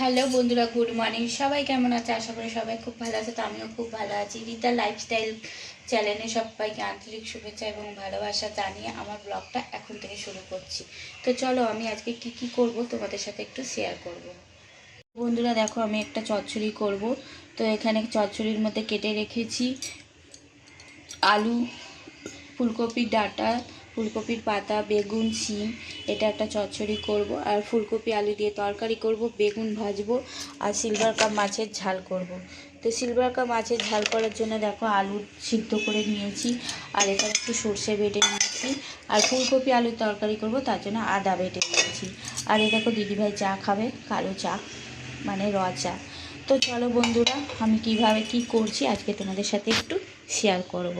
Hello বন্ধুরা, good morning. সবাই কেমন আছে? আশা করি সবাই খুব ভালো আছে, তো আমিও খুব ভালো আছি। রিতা লাইফস্টাইল চ্যানেলে সবাইকে আন্তরিক শুভেচ্ছা এবং ভালোবাসা জানিয়ে আমার ব্লগটা এখন থেকে শুরু করছি। তো চলো, আমি আজকে কি কি করব তোমাদের সাথে একটু শেয়ার করব। বন্ধুরা, দেখো, আমি একটা চচ্চড়ি করব। তো এখানে চচ্চড়ির মধ্যে কেটে রেখেছি আলু ফুলকপির ডাঁটা ফুলকপির পাতা, বেগুন, শিম, এটা একটা চচ্চড়ি করব। আর ফুলকপি, আলু দিয়ে তরকারি করব, বেগুন ভাজবো, আর সিলভার কাপ মাছের ঝাল করব। তো সিলভার কাপ মাছের ঝাল করার জন্য দেখো আলু সিদ্ধ করে নিয়েছি, আর এখানে একটু সর্ষে বেটে নিয়েছি, আর ফুলকপি, আলুর তরকারি করব, তার জন্য আদা বেটে নিয়েছি। আর এ দেখো দিদিভাই চা খাবে, কালো চা মানে র চা। তো চলো বন্ধুরা, আমি কীভাবে কি করছি, আজকে তোমাদের সাথে একটু শেয়ার করব।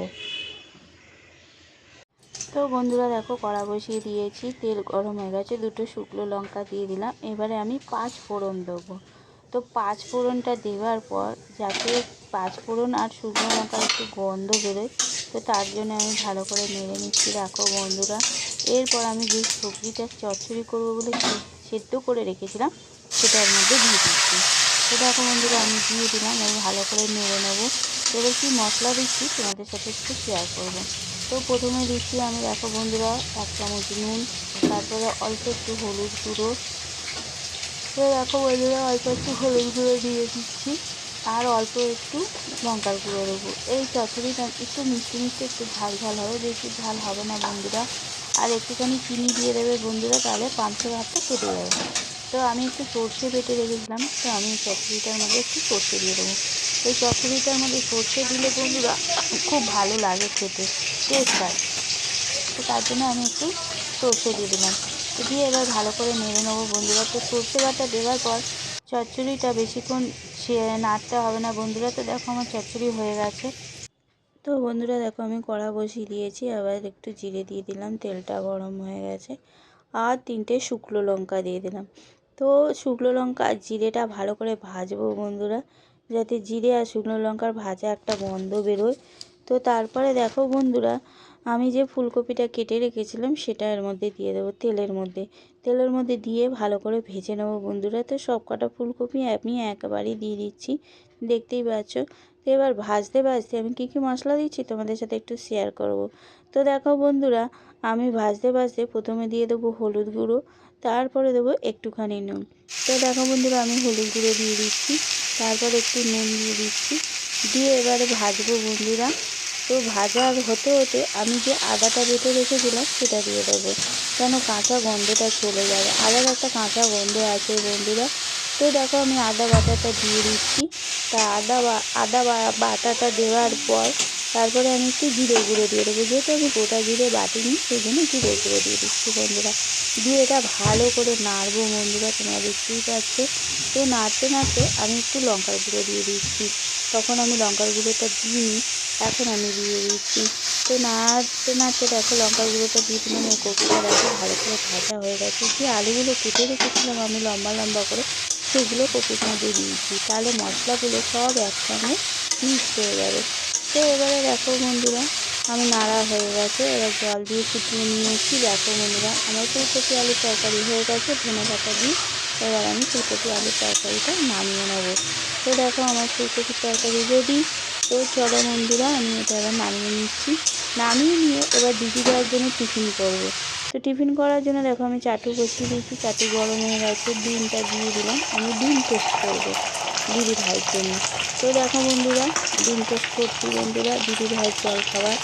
তো বন্ধুরা দেখো, কড়া বসিয়ে দিয়েছি, তেল গরম হয়ে গেছে, দুটো শুকনো লঙ্কা দিয়ে দিলাম। এবারে আমি পাঁচ ফোড়ন দেবো। তো পাঁচ ফোড়নটা দেওয়ার পর, যাতে পাঁচ ফোড়ন আর শুকনো লঙ্কার একটু গন্ধ বেরোয়, তো তার জন্য আমি ভালো করে নেড়ে নিচ্ছি। দেখো বন্ধুরা, এরপর আমি যে সবজিটা চচ্চড়ি করব বলে সেদ্ধ করে রেখেছিলাম, সেটার মধ্যে দিয়ে দিচ্ছি। তো দেখো বন্ধুরা, আমি দিয়ে দিলাম আমি ভালো করে নেড়ে নেব। এবার কি মশলা দিচ্ছি, তোমাদের সাথে একটু শেয়ার করব। তো প্রথমে দিচ্ছি আমি, দেখো বন্ধুরা, এক চামচ নুন, তারপরে অল্প একটু হলুদ গুঁড়ো। তো দেখো বন্ধুরা, অল্প একটু হলুদ গুঁড়ো দিয়ে দিচ্ছি, আর অল্প একটু লঙ্কার গুঁড়ো দেবো। এই চচ্চড়িটা একটু মিষ্টি মিষ্টি, একটু ঝাল ঝাল হবে, বেশি ঝাল হবে না বন্ধুরা। আর একটুখানি চিনি দিয়ে দেবে বন্ধুরা, তাহলে পাঁচশো ভাতটা কেটে যাবে। তো আমি একটু সর্ষে বেটে রেখেছিলাম, তো আমি এই চচ্চড়িটার মধ্যে একটু সর্ষে দিয়ে দেবো। এই চচ্চড়িটার মধ্যে সর্ষে দিলে বন্ধুরা খুব ভালো লাগে খেতে টেস্ট হয়। তো তার জন্য আমি একটু সর্ষে দিয়ে দিলাম। তো দিয়ে এবার ভালো করে নেড়ে নেব বন্ধুরা। তো সর্ষে বাটা দেওয়ার পর চচ্চড়িটা বেশিক্ষণ নাড়তে হবে না বন্ধুরা। তো দেখো আমার চচ্চড়ি হয়ে গেছে। তো বন্ধুরা দেখো আমি কড়া বসিয়ে দিয়েছি। আবার একটু জিরে দিয়ে দিলাম। তেলটা গরম হয়ে গেছে। আর তিনটে শুকনো লঙ্কা দিয়ে দিলাম। তো শুকনো লঙ্কা আর জিরেটা ভালো করে ভাজবো বন্ধুরা। যাতে জিরে আর শুকনো লঙ্কার ভাজা একটা গন্ধ বেরোয়। তো তারপরে দেখো বন্ধুরা, আমি যে ফুলকপিটা কেটে রেখেছিলাম সেটা এর মধ্যে দিয়ে দেবো তেলের মধ্যে। তেলের মধ্যে দিয়ে ভালো করে ভেজে নেব বন্ধুরা। তো সব কটা ফুলকপি আমি একবারই দিয়ে দিচ্ছি, দেখতেই পাচ্ছ। তো এবার ভাজতে ভাজতে আমি কী কী মশলা দিচ্ছি তোমাদের সাথে একটু শেয়ার করব। তো দেখো বন্ধুরা, আমি ভাজতে ভাজতে প্রথমে দিয়ে দেবো হলুদ গুঁড়ো, তারপরে দেবো একটুখানি নুন। তো দেখো বন্ধুরা, আমি হলুদ গুঁড়ো দিয়ে দিচ্ছি। তারপর একটু নুন দিয়ে দিচ্ছি। দিয়ে এবারে ভাজবো বন্ধুরা। তো ভাজার হতে হতে আমি যে আদাটা বেটে রেখেছিলাম সেটা দিয়ে দেবো। কেন কাঁচা গন্ধটা চলে যাবে। আদার একটা কাঁচা গন্ধ আছে বন্ধুরা। তো দেখো আমি আদা বাটাটা দিয়ে দিচ্ছি। তা আদা বা, আদা বাটাটা দেওয়ার পর তারপরে আমি একটু জিরে গুঁড়ো দিয়ে দেবো। যেহেতু আমি গোটা জিরে বাটিনি সেই জন্য জিরে গুঁড়ো দিয়ে দিচ্ছি বন্ধুরা। দিয়ে এটা ভালো করে নাড়বো বন্ধুরা, তোমরা দেখতেই পাচ্ছ। তো নাড়তে নাড়তে আমি একটু লঙ্কার গুঁড়ো দিয়ে দিচ্ছি। তখন আমি লঙ্কার গুঁড়োটা দিইনি, এখন আমি দিয়ে দিচ্ছি। তো নাড়তে নাড়তে দেখো লঙ্কার গুঁড়োটা দিয়ে দিলাম, এই কপিটা দেখো ভালো করে ভাজা হয়ে গেছে। যে আলুগুলো কেটে রেখেছিলাম আমি লম্বা লম্বা করে, সেগুলো কপির মধ্যে দিয়েছি তাহলে মশলাগুলো সব একসঙ্গে মিক্স হয়ে যাবে। তো এবারে দেখো বন্ধুরা, আমি নাড়া হয়ে গেছে, এবার জল দিয়ে ফুটিয়ে নিয়েছি। দেখো বন্ধুরা, আমার ফুলকপি আলুর তরকারি হয়ে গেছে, ধনে পাতা দিয়ে। এবার আমি ফুলকপি আলুর তরকারিটা নামিয়ে নেব। তো দেখো আমার ফুলকপির তরকারি রেডি তো চলো বন্ধুরা, আমি এটা এবার নামিয়ে নিচ্ছি। নামিয়ে নিয়ে এবার দিদি দেওয়ার জন্য টিফিন করব। তো টিফিন করার জন্য দেখো আমি চাটু বসিয়ে দিয়েছি, চাটু গরম হয়ে গেছে, ডিমটা দিয়ে দিলাম। আমি ডিম টেস্ট করব। দিদি ভাইয়ের জন্য। তো দেখো বন্ধুরা ডিম টোস্ট করছি বন্ধুরা দিদি ভাইয়ের জল খাবার।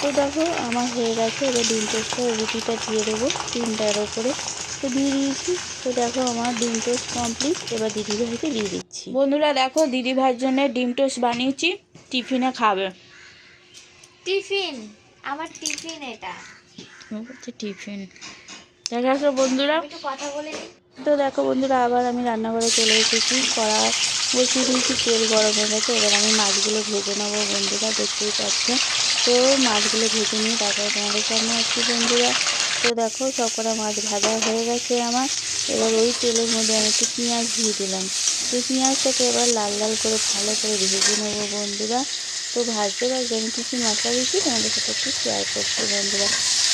তো দেখো আমার হয়ে গেছে এবার ডিম টেস্ট করে রুটিটা দিয়ে দেবো ডিমটার ওপরে। তো দিয়ে দিয়েছি। তো দেখো আমার ডিম টোস্ট কমপ্লিট এবার দিদি ভাইকে দিয়ে দিচ্ছি। বন্ধুরা দেখো দিদি ভাইয়ের জন্য ডিম টোস্ট বানিয়েছি। টিফিনে খাবে। টিফিন? আমার টিফিন এটা। টিফিন। দেখা বন্ধুরা। কথা বলে তো দেখো বন্ধুরা আবার আমি রান্নাঘরে চলে এসেছি। কড়া বসিয়ে দিয়েছি তেল গরম হয়ে গেছে, এবার আমি মাছগুলো ভেজে নেব, বন্ধুরা দেখতেই পাচ্ছে। তো মাছগুলো ভেজে নিয়ে তারপরে তোমাদের সামনে আসছি বন্ধুরা। তো দেখো সব কটা মাছ ভাজা হয়ে গেছে আমার। এবার ওই তেলের মধ্যে আমি একটু পেঁয়াজ দিয়ে দিলাম। তো পেঁয়াজটাকে এবার লাল লাল করে ভালো করে ভেজে নেব বন্ধুরা। তো ভাজতে ভাজতে আমি কী কী মশলা দিচ্ছি তোমাদের সাথে একটু শেয়ার করছি বন্ধুরা।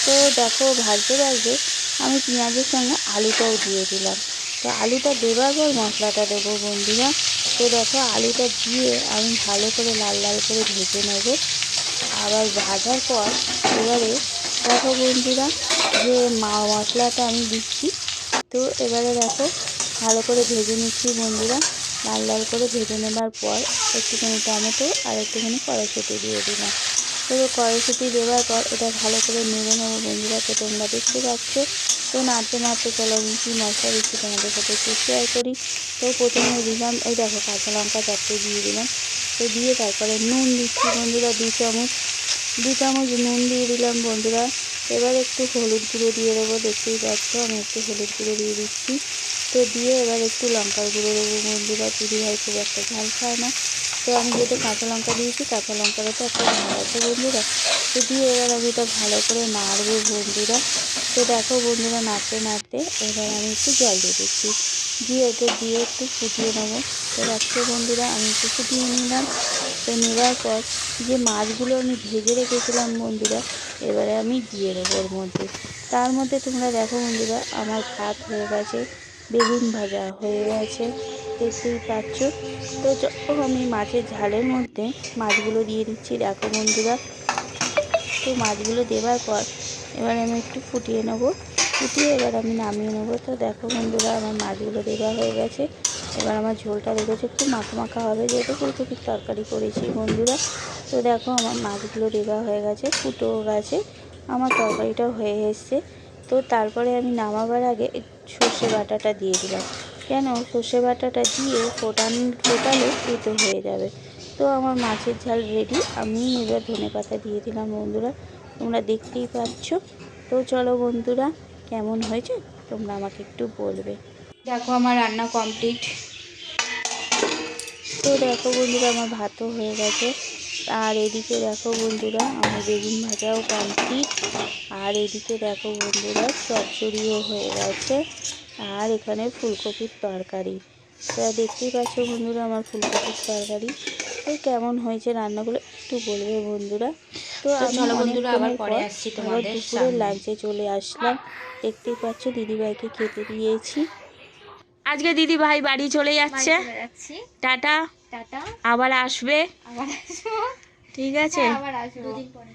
তো দেখো ভাজতে ভাজতে আমি পেঁয়াজের সঙ্গে আলুটাও দিয়ে দিলাম। তো আলুটা দেবার পর মশলাটা দেবো বন্ধুরা। তো দেখো আলুটা দিয়ে আমি ভালো করে লাল লাল করে ভেজে নেব। আবার ভাজার পর এবারে দেখো বন্ধুরা যে মা মশলাটা আমি দিচ্ছি, তো এবারে দেখো ভালো করে ভেজে নিচ্ছি বন্ধুরা। লাল লাল করে ভেজে নেবার পর একটুখানি টমেটো আর একটুখানি কড়াইশুঁটি দিয়ে দিলাম। তো কড়াইশুঁটি দেওয়ার পর এটা ভালো করে নেড়ে নেব বন্ধুরা তো তোমরা দেখতে পাচ্ছ। তো নাড়তে নাড়তে চলো কী মশলা দিচ্ছি তোমাদের সাথে একটু শেয়ার করি। তো প্রথমে দিলাম, এই দেখো কাঁচা লঙ্কা চারটে দিয়ে দিলাম। তো দিয়ে তারপরে নুন দিচ্ছি বন্ধুরা, দু চামচ। দু চামচ নুন দিয়ে দিলাম বন্ধুরা। এবার একটু হলুদ গুঁড়ো দিয়ে দেবো, দেখতেই পাচ্ছ আমি একটু হলুদ গুঁড়ো দিয়ে দিচ্ছি। তো দিয়ে এবার একটু লঙ্কার গুঁড়ো দেবো বন্ধুরা দিদি ভাই খুব একটা ঝাল খায় না। তো আমি যেহেতু কাঁচা লঙ্কা দিয়েছি, কাঁচা লঙ্কারও তো একটা ঝাল আছে বন্ধুরা। তো দিয়ে এবার আমি এটা ভালো করে নাড়বো বন্ধুরা। তো দেখো বন্ধুরা নাড়তে নাড়তে এবার আমি একটু জল দিয়ে দিচ্ছি। দিয়ে এটা দিয়ে একটু ফুটিয়ে নেব। তো দেখছ বন্ধুরা, আমি একটু ফুটিয়ে নিলাম। তো নেওয়ার পর যে মাছগুলো আমি ভেজে রেখেছিলাম বন্ধুরা, এবারে আমি দিয়ে দেবো ওর মধ্যে। তার মধ্যে তোমরা দেখো বন্ধুরা, আমার ভাত হয়ে গেছে, বেগুন ভাজা হয়ে গেছে, দেখতেই পাচ্ছ। তো যখন আমি মাছের ঝালের মধ্যে মাছগুলো দিয়ে দিচ্ছি। দেখো বন্ধুরা তো মাছগুলো দেওয়ার পর এবার আমি একটু ফুটিয়ে নেব। ফুটিয়ে এবার আমি নামিয়ে নেব। তো দেখো বন্ধুরা, আমার মাছগুলো দেওয়া হয়ে গেছে। এবার আমার ঝোলটা দেখেছ, একটু মাখা মাখা হবে যেহেতু ফুলকপির তরকারি করেছি বন্ধুরা। তো দেখো আমার মাছগুলো দেওয়া হয়ে গেছে ফুটো গেছে, আমার তরকারিটাও হয়ে এসছে। তো তারপরে আমি নামাবার আগে সর্ষে বাটাটা দিয়ে দিলাম। কেন? সর্ষে বাটাটা দিয়ে ফোটান, ফোটালে তেতো হয়ে যাবে। তো আমার মাছের ঝাল রেডি আমি এবার ধনে পাতা দিয়ে দিলাম বন্ধুরা, তোমরা দেখতেই পাচ্ছ। তো চলো বন্ধুরা, কেমন হয়েছে? তোমরা আমাকে একটু বলবে। দেখো আমার রান্না কমপ্লিট তো দেখো বন্ধুরা, আমার ভাতও হয়ে গেছে। আর এদিকে দেখো বন্ধুরা, আমার বেগুন ভাজাও কমপ্লিট আর এদিকে দেখো বন্ধুরা চচ্চড়িও হয়ে গেছে। আর এখানে ফুলকপির তরকারি। তা দেখতেই পাচ্ছ বন্ধুরা, আমার ফুলকপির তরকারি। তো কেমন হয়েছে রান্নাগুলো একটু বলবে বন্ধুরা। তো চলো বন্ধুরা, আবার পরে আসছি তোমাদের সামনে। লাঞ্চে চলে আসলাম। দেখতেই পাচ্ছ দিদিভাইকে খেতে দিয়েছি। আজকে দিদি ভাই বাড়ি চলে যাচ্ছে। টাটা। টাটা। আবার আসবে। আবার আসব। ঠিক আছে। হ্যাঁ, আবার আসব। দুদিন পরে।